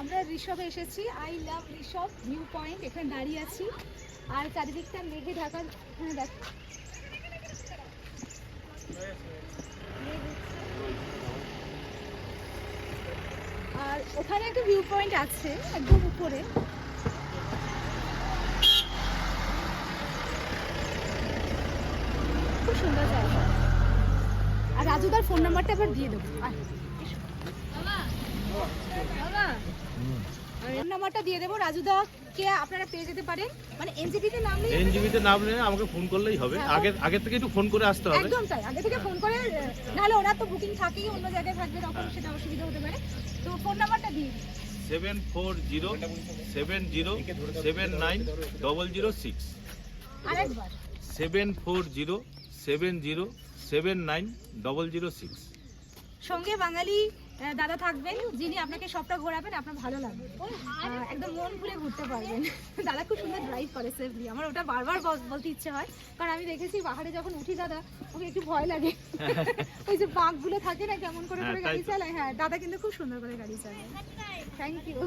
আমরা ঋষভে এসেছি। I love Rishop view point এখানে দাঁড়িয়ে আছি। আর চারিদিকটা মেঘে ঢাকা এখানে দেখ। আর ওখানে একটা ভিউ পয়েন্ট আছে, একদম উপরে। খুব সুন্দর জায়গা। আর রাজুদার ফোন নাম্বারটা এবার দিয়ে দেবো। নাম্বারটা দিয়ে দেবো। রাজুদা কে আপনারা পেয়ে যেতে পারেন? মানে এনজিপিতে নামলে এনজিবিতে নাম নিয়ে আমাকে ফোন করলেই হবে। হ্যাঁ, আগে আগে থেকে একটু ফোন করে আসতে হবে। একদম তাই। আগে থেকে ফোন করে নাহলে ওরা তো বুকিং থাকেই অন্য জায়গায় থাকবে তখন সেটা অসুবিধা হতে পারে। তো ফোন নাম্বারটা দিন। Seven four zero seven zero seven nine double zero six. আরেকবার। Seven four zero seven zero seven nine double zero six. সঙ্গে বাঙালি দাদা থাকবেন যিনি আপনাকে সবটা ঘোরাবেন আপনার ভালো লাগবে। একদম মন ভুলে ঘুরতে পারবেন। দাদা খুব সুন্দর ড্রাইভ করে সেফলি আমার ওটা বারবার বলতে ইচ্ছে হয়। কারণ আমি দেখেছি পাহাড়ে যখন উঠি দাদা ওকে একটু ভয় লাগে। ওই যে বাঘগুলো থাকে না কেমন করে হ্যাঁ, করে গাড়ি চালায়। হ্যাঁ দাদা কিন্তু খুব সুন্দর করে গাড়ি চালায়। Thank you